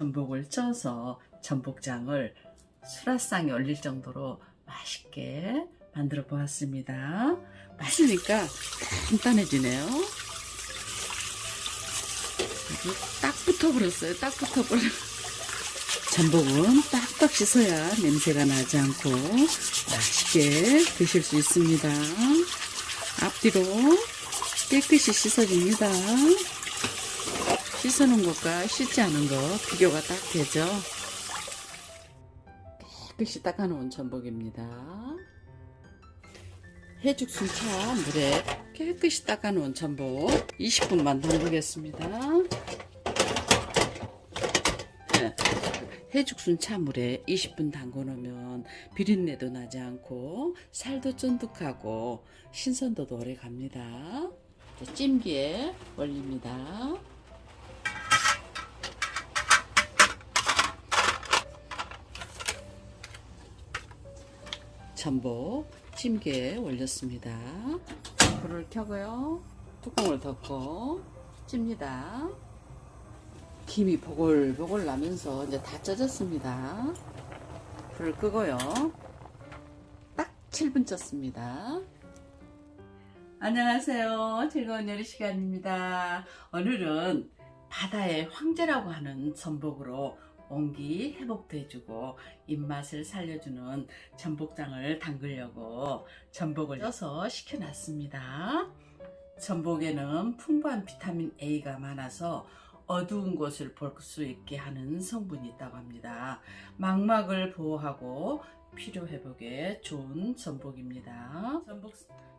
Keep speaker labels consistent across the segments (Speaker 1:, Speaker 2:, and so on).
Speaker 1: 전복을 쪄서 전복장을 수라상에 올릴 정도로 맛있게 만들어 보았습니다. 맛있으니까 간단해지네요. 딱 붙어버렸어요. 딱 붙어버려. 전복은 빡빡 씻어야 냄새가 나지 않고 맛있게 드실 수 있습니다. 앞뒤로 깨끗이 씻어줍니다. 씻어놓은 것과 씻지 않은 것 비교가 딱 되죠. 깨끗이 닦아놓은 전복입니다. 해죽 순차 물에 깨끗이 닦아놓은 전복 20분만 담그겠습니다. 네. 해죽순 차물에 20분 담궈놓으면 비린내도 나지 않고 살도 쫀득하고 신선도도 오래 갑니다. 찜기에 올립니다. 전복 찜기에 올렸습니다. 불을 켜고요. 뚜껑을 덮고 찝니다. 김이 보글보글 나면서 이제 다 쪄졌습니다. 불을 끄고요. 딱 7분 쪘습니다. 안녕하세요. 즐거운 요리 시간입니다. 오늘은 바다의 황제라고 하는 전복으로 온기 회복도 해주고 입맛을 살려주는 전복장을 담그려고 전복을 쪄서 식혀놨습니다. 전복에는 풍부한 비타민 A가 많아서 어두운 곳을 볼 수 있게 하는 성분이 있다고 합니다. 망막을 보호하고 피로 회복에 좋은 전복입니다. 전복,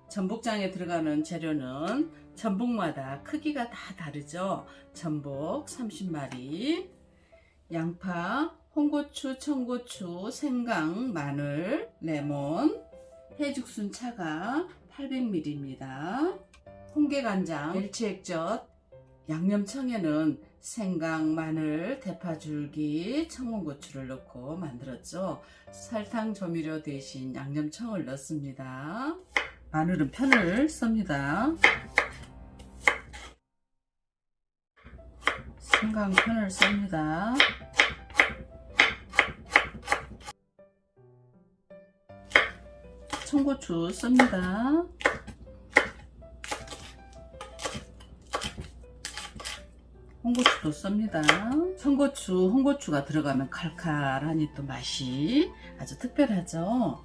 Speaker 1: 전복장에 들어가는 재료는 전복마다 크기가 다 다르죠. 전복 30마리, 양파, 홍고추, 청고추, 생강, 마늘, 레몬, 해죽순 차가 800ml입니다. 홍게간장, 멸치액젓, 양념청에는 생강, 마늘, 대파줄기, 청문고추를 넣고 만들었죠. 설탕 조미료 대신 양념청을 넣습니다. 마늘은 편을 씁니다. 생강 편을 씁니다. 청고추 씁니다. 홍고추도 씁니다. 청고추, 홍고추가 들어가면 칼칼하니 또 맛이 아주 특별하죠.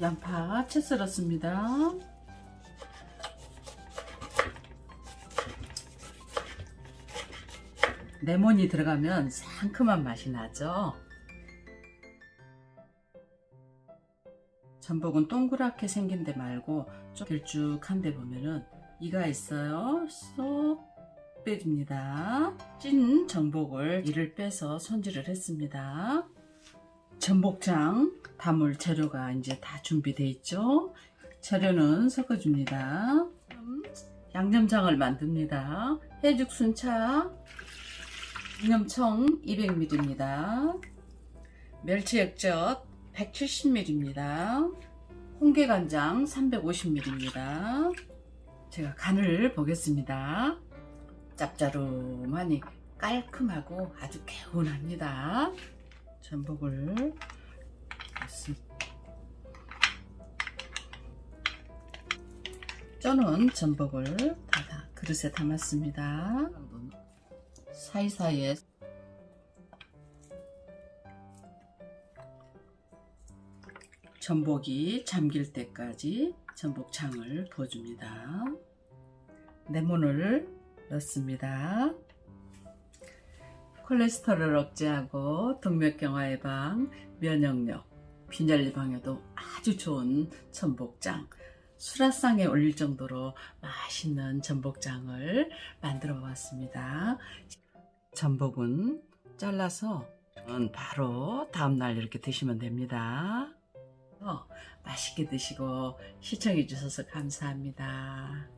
Speaker 1: 양파 채 썰었습니다. 레몬이 들어가면 상큼한 맛이 나죠. 전복은 동그랗게 생긴 데 말고 좀 길쭉한 데 보면은 이가 있어요. 쏙 빼줍니다. 찐 전복을 이를 빼서 손질을 했습니다. 전복장 담을 재료가 이제 다 준비되어 있죠. 재료는 섞어줍니다. 양념장을 만듭니다. 해죽 순차, 양념청 200ml입니다. 멸치 액젓 170ml입니다. 홍게간장 350ml입니다. 제가 간을 보겠습니다. 짭짜름하니 깔끔하고 아주 개운합니다. 전복을. 쪄놓은 전복을 다, 다 그릇에 담았습니다. 사이사이에 전복이 잠길 때까지 전복창을 부어줍니다. 레몬을 넣습니다. 콜레스테롤 억제하고 동맥경화 예방, 면역력, 빈혈 예방에도 아주 좋은 전복장. 수라상에 올릴 정도로 맛있는 전복장을 만들어 보았습니다. 전복은 잘라서 바로 다음날 이렇게 드시면 됩니다. 어, 맛있게 드시고 시청해 주셔서 감사합니다.